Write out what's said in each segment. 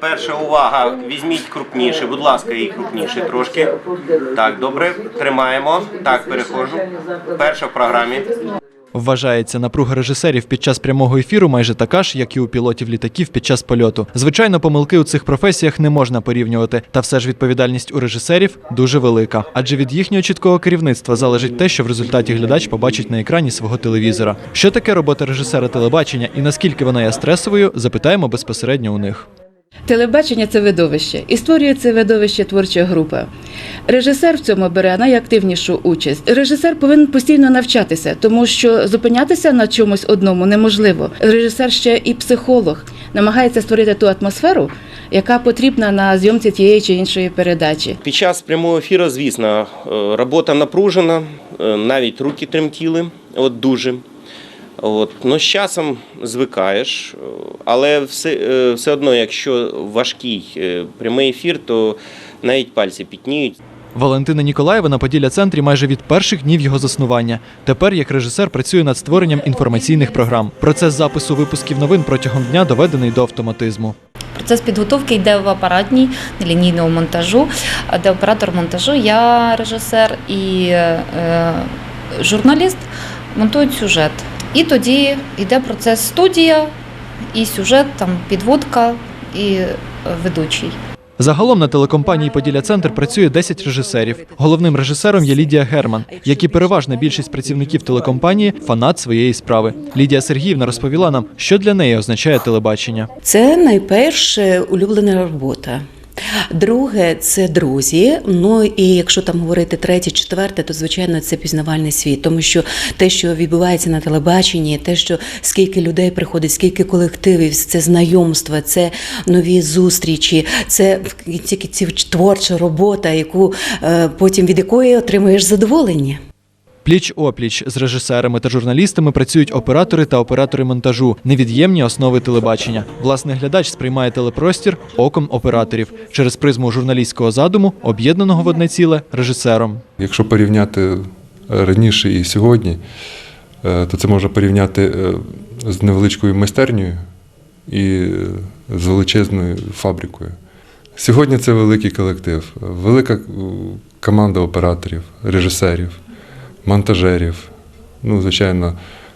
Перша увага, візьміть крупніше, будь ласка, і крупніше трошки. Так, добре, тримаємо. Так, переходжу. Перша в програмі. Вважається, напруга режисерів під час прямого ефіру майже така ж, як і у пілотів літаків під час польоту. Звичайно, помилки у цих професіях не можна порівнювати, та все ж відповідальність у режисерів дуже велика. Адже від їхнього чіткого керівництва залежить те, що в результаті глядач побачить на екрані свого телевізора. Що таке робота режисера телебачення і наскільки вона є стресовою, запитаємо безпосередньо у них. Телебачення це видовище, і створює це видовище творча група. Режисер в цьому бере найактивнішу участь. Режисер повинен постійно навчатися, тому що зупинятися на чомусь одному неможливо. Режисер ще і психолог намагається створити ту атмосферу, яка потрібна на зйомці тієї чи іншої передачі. Під час прямого ефіру, звісно, е, робота напружена, е, навіть руки тремтіли, от дуже. От. Ну, з часом звикаєш, але все, е, все одно, якщо важкий е, прямий ефір, то навіть пальці пітніють. Валентина Ніколаєва на Поділля центрі майже від перших днів його заснування. Тепер як режисер працює над створенням інформаційних програм. Процес запису випусків новин протягом дня доведений до автоматизму. Процес підготовки йде в апаратній лінійного монтажу, де оператор монтажу, я режисер і е, журналіст монтують сюжет. І тоді йде процес студія, і сюжет, там підводка і е, ведучий. Загалом на телекомпанії Поділля Центр працює 10 режисерів. Головним режисером є Лідія Герман, як і переважна більшість працівників телекомпанії фанат своєї справи. Лідія Сергіївна розповіла нам, що для неї означає телебачення. Це найперше улюблена робота. Друге це друзі. Ну і якщо там говорити третє, четверте, то звичайно це пізнавальний світ, тому що те, що відбувається на телебаченні, те, що скільки людей приходить, скільки колективів, це знайомства, це нові зустрічі, це ці творча робота, яку е, потім від якої отримуєш задоволення. Пліч опліч з режисерами та журналістами працюють оператори та оператори монтажу, невід'ємні основи телебачення. Власне, глядач сприймає телепростір оком операторів через призму журналістського задуму, об'єднаного в одне ціле режисером. Якщо порівняти е, раніше і сьогодні, е, то це можна порівняти е, з невеличкою майстернею і з величезною фабрикою. Сьогодні це великий колектив, велика команда операторів, режисерів, монтажерів, ну, звичайно,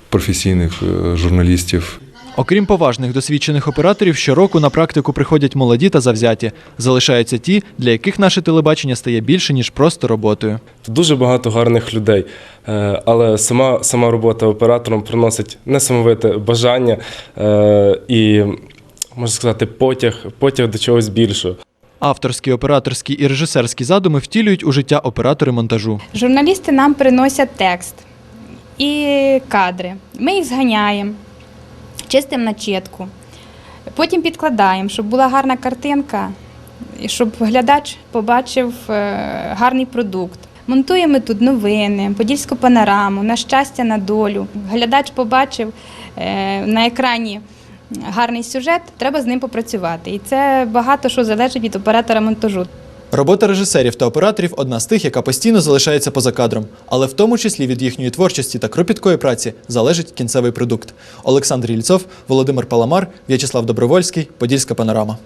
професійних е, журналістів. Окрім поважних досвідчених операторів, щороку на практику приходять молоді та завзяті. Залишаються ті, для яких наше телебачення стає більше ніж просто роботою. Дуже багато гарних людей, Е, але сама, сама робота оператором приносить несамовите бажання е, і, можна сказати, потяг, потяг до чогось більшого. Авторські, операторські і режисерські задуми втілюють у життя оператори монтажу. Журналісти нам приносять текст і кадри. Ми їх зганяємо, чистимо начітку, потім підкладаємо, щоб була гарна картинка, щоб глядач побачив е, гарний продукт. Монтуємо тут новини, подільську панораму, на щастя, на долю. Глядач побачив е, на екрані гарний сюжет, треба з ним попрацювати. І це багато що залежить від оператора монтажу. Робота режисерів та операторів одна з тих, яка постійно залишається поза кадром, але в тому числі від їхньої творчості та кропіткої праці залежить кінцевий продукт. Олександр Ільцов, Володимир Паламар, В'ячеслав Добровольський, Подільська панорама.